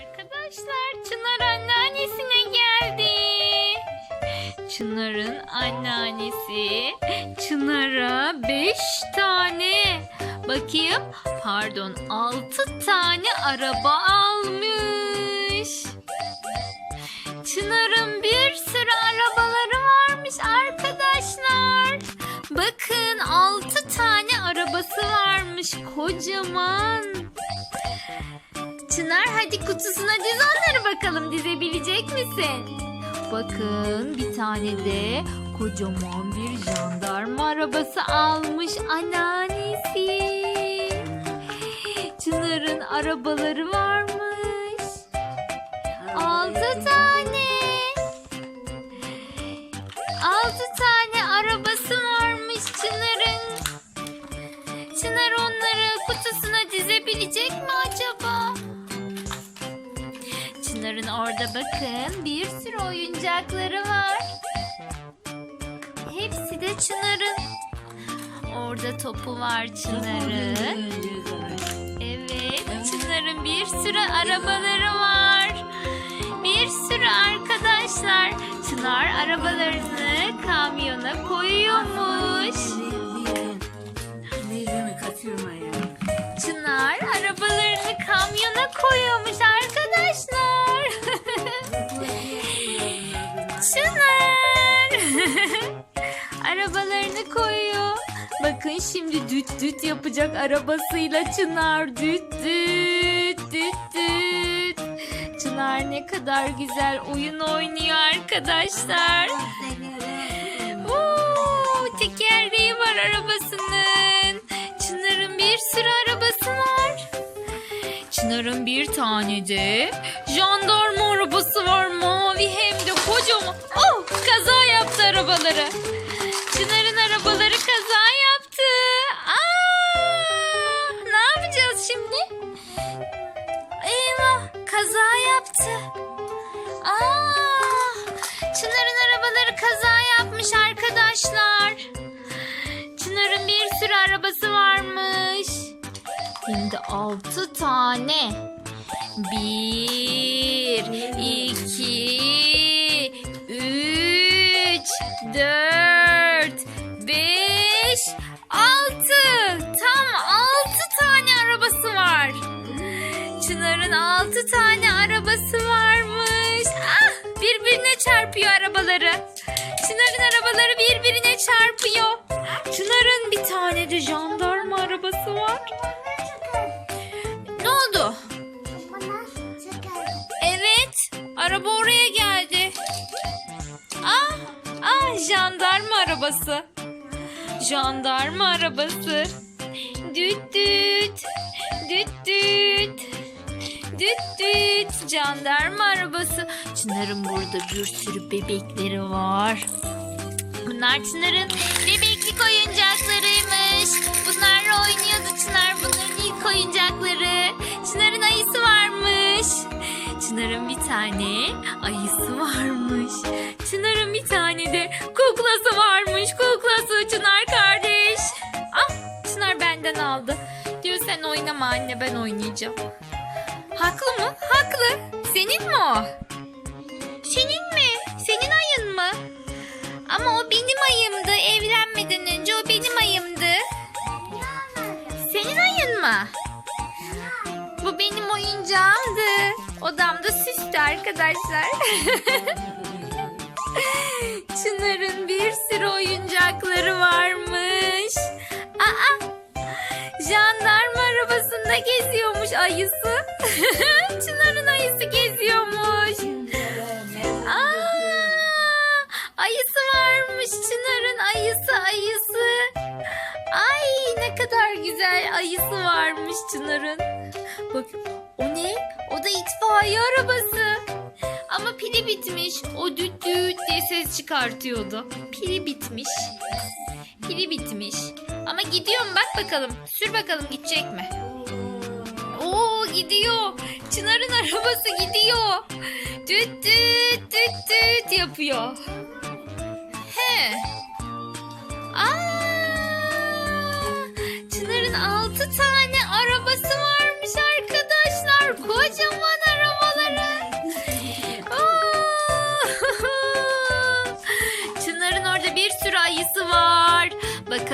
Arkadaşlar Çınar anneannesine geldi. Çınar'ın anneannesi Çınar'a beş tane bakayım pardon altı tane araba almış. Çınar'ın bir sürü arabaları varmış arkadaşlar. Bakın altı tane arabası varmış kocaman. Çınar hadi kutusuna diz bakalım dizebilecek misin? Bakın bir tane de kocaman bir jandarma arabası almış anneannesi. Çınar'ın arabaları varmış. Altı tane. Altı tane arabası varmış Çınar'ın. Çınar onları kutusuna dizebilecek mi acaba? Çınar'ın orada bakın bir sürü oyuncakları var. Hepsi de Çınar'ın. Orada topu var Çınar'ın. Evet, Çınar'ın bir sürü arabaları var. Bir sürü arkadaşlar. Çınar arabalarını kamyona koyuyormuş. Çınar arabalarını kamyona koyuyormuş arkadaşlar. Arabalarını koyuyor. Bakın şimdi düt düt yapacak arabasıyla Çınar düt düt düt düt. Çınar ne kadar güzel oyun oynuyor arkadaşlar. Oo, tekerleği var arabasının. Çınar'ın bir sürü arabası var. Çınar'ın bir tane de jandarma arabası var mavi hem de kocaman. Oh kaza yaptı arabaları. Çınar'ın arabaları kaza yaptı. Aa, ne yapacağız şimdi? Eyvah kaza yaptı. Aa, Çınar'ın arabaları kaza yapmış arkadaşlar. Çınar'ın bir sürü arabası varmış. Hem de altı tane. Bir, iki, üç, dört, çarpıyor arabaları. Çınar'ın arabaları birbirine çarpıyor. Çınar'ın bir tane de jandarma arabası var. Ne oldu? Evet, araba oraya geldi. Ah, ah jandarma arabası. Jandarma arabası. Düt düt. Düt düt. Düt düt. Jandarma arabası. Çınar'ın burada bir sürü bebekleri var. Bunlar Çınar'ın bebeklik oyuncaklarıymış. Bunlarla oynuyordu Çınar. Bunların ilk oyuncakları. Çınar'ın ayısı varmış. Çınar'ın bir tane ayısı varmış. Çınar'ın bir tane de kuklası varmış. Kuklası Çınar kardeş. Ah Çınar benden aldı. Diyor sen oynama anne ben oynayacağım. Haklı mı? Haklı. Senin mi o? Senin mi? Senin ayın mı? Ama o benim ayımdı. Evlenmeden önce o benim ayımdı. Senin ayın mı? Bu benim oyuncağımdı. Odamda süslü arkadaşlar. Çınar'ın bir sürü oyuncakları varmış. Aa, jandarma arabasında geziyormuş ayısı. Çınar'ın ayısı geziyormuş. Aa, ayısı varmış Çınar'ın ayısı ayısı. Ay ne kadar güzel ayısı varmış Çınar'ın. Bak o ne? O da itfaiye arabası. Ama pili bitmiş. O düt düt diye ses çıkartıyordu. Pili bitmiş. Pili bitmiş. Ama gidiyorum bak bakalım. Sür bakalım gidecek mi? Oo gidiyor. Çınar'ın arabası gidiyor. Düt düt düt düt yapıyor. He. Aa! Çınar'ın altı tane arabası varmış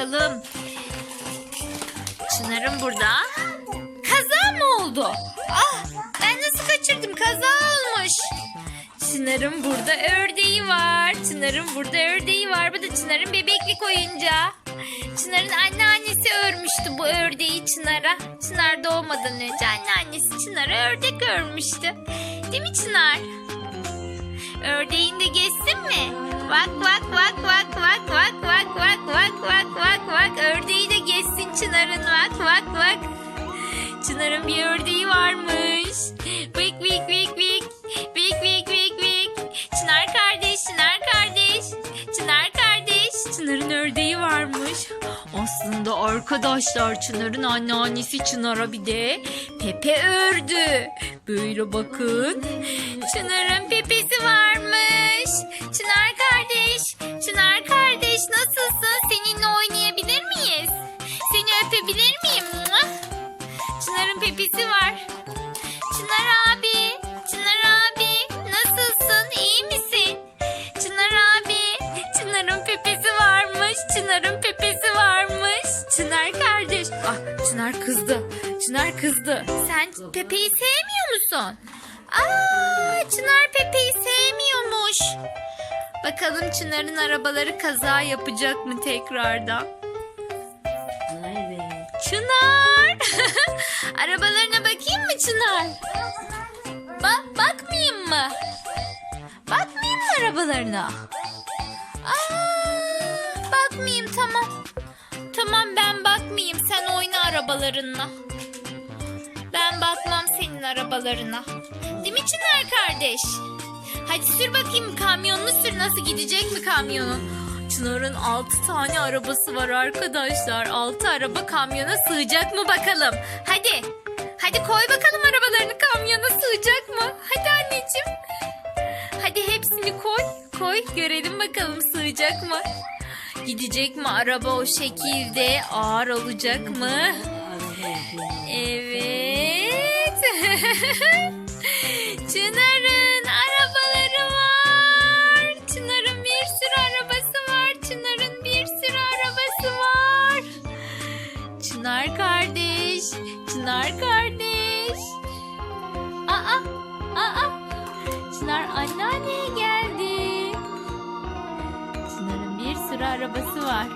bakalım. Çınar'ın burada. Kaza mı oldu? Ah ben nasıl kaçırdım? Kaza olmuş. Çınar'ın burada ördeği var. Çınar'ın burada ördeği var. Bu da Çınar'ın bebeklik oyuncağı. Çınar'ın anneannesi örmüştü bu ördeği Çınar'a. Çınar doğmadan önce anneannesi Çınar'a ördek örmüştü. Değil mi Çınar? Geçsin Çınar'ın bak bak bak. Çınar'ın bir ördeği varmış. Vik vik vik vik. Vik vik vik vik. Çınar kardeş, Çınar kardeş. Çınar kardeş. Çınar'ın ördeği varmış. Aslında arkadaşlar Çınar'ın anneannesi Çınar'a bir de Pepe ördü. Böyle bakın. Çınar'ın pepesi varmış. Çınar kardeş, Çınar kardeş nasılsın? Öpebilir miyim? Çınar'ın pepesi var. Çınar abi, Çınar abi nasılsın? İyi misin? Çınar abi, Çınar'ın pepesi varmış. Çınar'ın pepesi varmış. Çınar kardeş. Ah, Çınar kızdı. Çınar kızdı. Sen Pepe'yi sevmiyor musun? Aa, Çınar Pepe'yi sevmiyormuş. Bakalım Çınar'ın arabaları kaza yapacak mı tekrardan? Çınar. Arabalarına bakayım mı Çınar? Bak bakmayayım mı? Bakmayayım mı arabalarına? Aa, bakmayayım tamam. Tamam ben bakmayayım. Sen oyna arabalarınla. Ben bakmam senin arabalarına. Değil mi Çınar kardeş? Hadi sür bakayım kamyonunu sür. Nasıl gidecek mi kamyonun? Çınar'ın 6 tane arabası var arkadaşlar. 6 araba kamyona sığacak mı bakalım? Hadi. Hadi koy bakalım arabalarını kamyona sığacak mı? Hadi anneciğim. Hadi hepsini koy. Koy görelim bakalım sığacak mı? Gidecek mi araba o şekilde? Ağır olacak mı? Evet. Arabası var.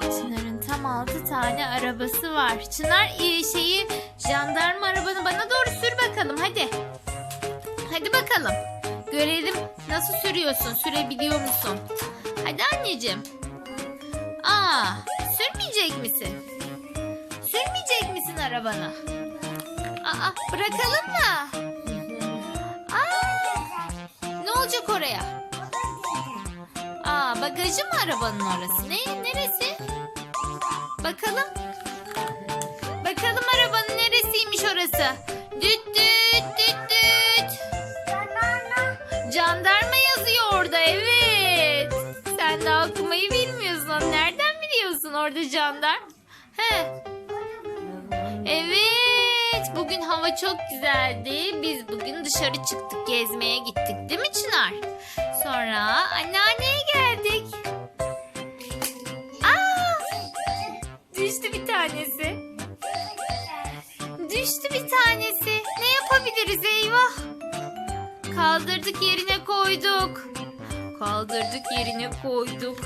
Çınar'ın tam altı tane arabası var. Çınar e, şeyi jandarma arabanı bana doğru sür bakalım hadi. Hadi bakalım. Görelim nasıl sürüyorsun, sürebiliyor musun? Hadi anneciğim. Aa, sürmeyecek misin? Sürmeyecek misin arabanı? Aa, bırakalım mı? Aa, ne olacak oraya? Bagajı mı arabanın orası? Ne, neresi? Bakalım. Bakalım arabanın neresiymiş orası? Düt düt düt düt. Jandarma yazıyor orada evet. Sen de okumayı bilmiyorsun. Nereden biliyorsun orada jandarm? He. Evet. Bugün hava çok güzeldi. Biz bugün dışarı çıktık gezmeye gittik değil mi Çınar? Sonra anneanneye geldik. Aa! Düştü bir tanesi. Düştü bir tanesi. Ne yapabiliriz eyvah? Kaldırdık yerine koyduk. Kaldırdık yerine koyduk.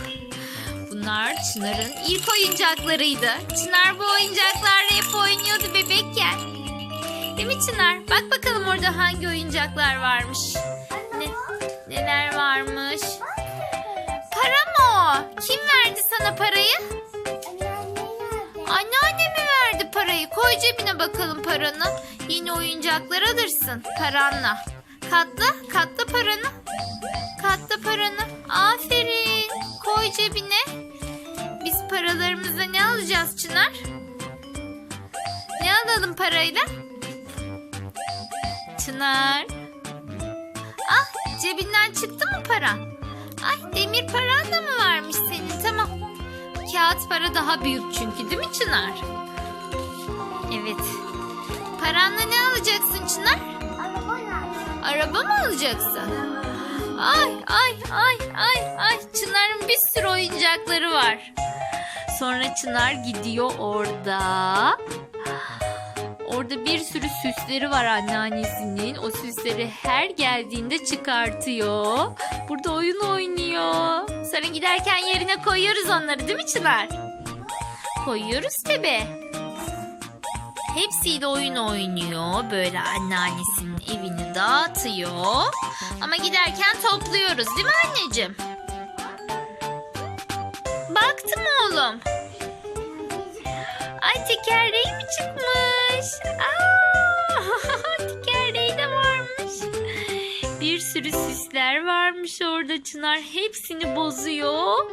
Bunlar Çınar'ın ilk oyuncaklarıydı. Çınar bu oyuncaklarla hep oynuyordu bebekken. Değil mi Çınar? Bak bakalım orada hangi oyuncaklar varmış. Varmış? Para mı o? Kim verdi sana parayı? Anneanne mi verdi parayı? Koy cebine bakalım paranı. Yeni oyuncaklar alırsın paranla. Katla, katla paranı. Katla paranı. Aferin. Koy cebine. Biz paralarımızla ne alacağız Çınar? Ne alalım parayla? Çınar. Ah cebinden çıktı mı paran? Ay demir paran da mı varmış senin? Tamam. Kağıt para daha büyük çünkü değil mi Çınar? Evet. Paranla ne alacaksın Çınar? Araba mı alacaksın? Ay ay ay ay ay Çınar'ın bir sürü oyuncakları var. Sonra Çınar gidiyor orada. Orada bir sürü süsleri var anneannesinin. O süsleri her geldiğinde çıkartıyor. Burada oyun oynuyor. Sonra giderken yerine koyuyoruz onları değil mi Çınar? Koyuyoruz tabi. Hepsiyle oyun oynuyor. Böyle anneannesinin evini dağıtıyor. Ama giderken topluyoruz değil mi anneciğim? Baktım oğlum. Ay tekerleği varmış orada Çınar. Hepsini bozuyor.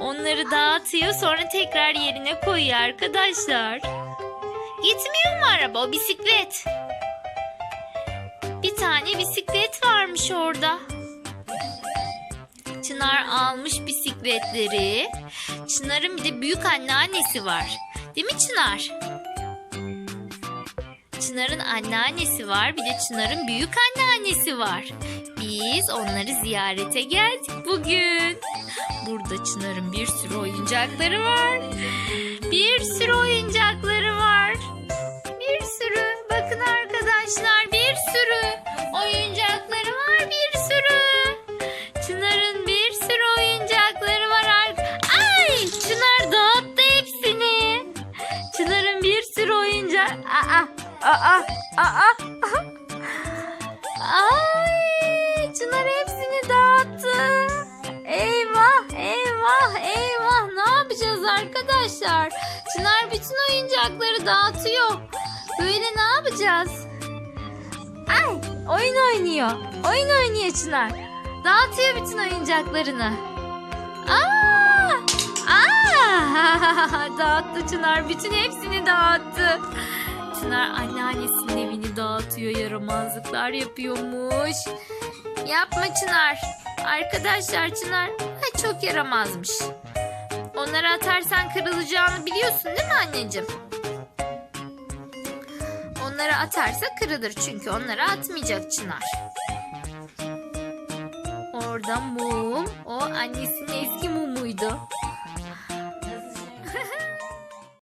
Onları dağıtıyor sonra tekrar yerine koyuyor arkadaşlar. Gitmiyor mu araba o bisiklet? Bir tane bisiklet varmış orada. Çınar almış bisikletleri. Çınar'ın bir de büyük anneannesi var. Değil mi Çınar? Çınar'ın anneannesi var. Bir de Çınar'ın büyük anneannesi var. Biz onları ziyarete geldik bugün. Burada Çınar'ın bir sürü oyuncakları var. Bir sürü oyuncakları var. Bir sürü. Bakın arkadaşlar bir sürü oyuncakları var. Bir sürü. Çınar'ın bir sürü oyuncakları var. ar- Ay! Çınar dağıttı hepsini. Çınar'ın bir sürü oyuncak. Aa! Aa! Aa! Ay! Arkadaşlar? Çınar bütün oyuncakları dağıtıyor. Böyle ne yapacağız? Ay! Oyun oynuyor. Oyun oynuyor Çınar. Dağıtıyor bütün oyuncaklarını. Aa! Aa! dağıttı Çınar. Bütün hepsini dağıttı. Çınar anneannesinin evini dağıtıyor. Yaramazlıklar yapıyormuş. Yapma Çınar. Arkadaşlar Çınar çok yaramazmış. Onları atarsan kırılacağını biliyorsun değil mi anneciğim? Onları atarsa kırılır çünkü onları atmayacak Çınar. Orada mum. O annesinin eski mumuydu.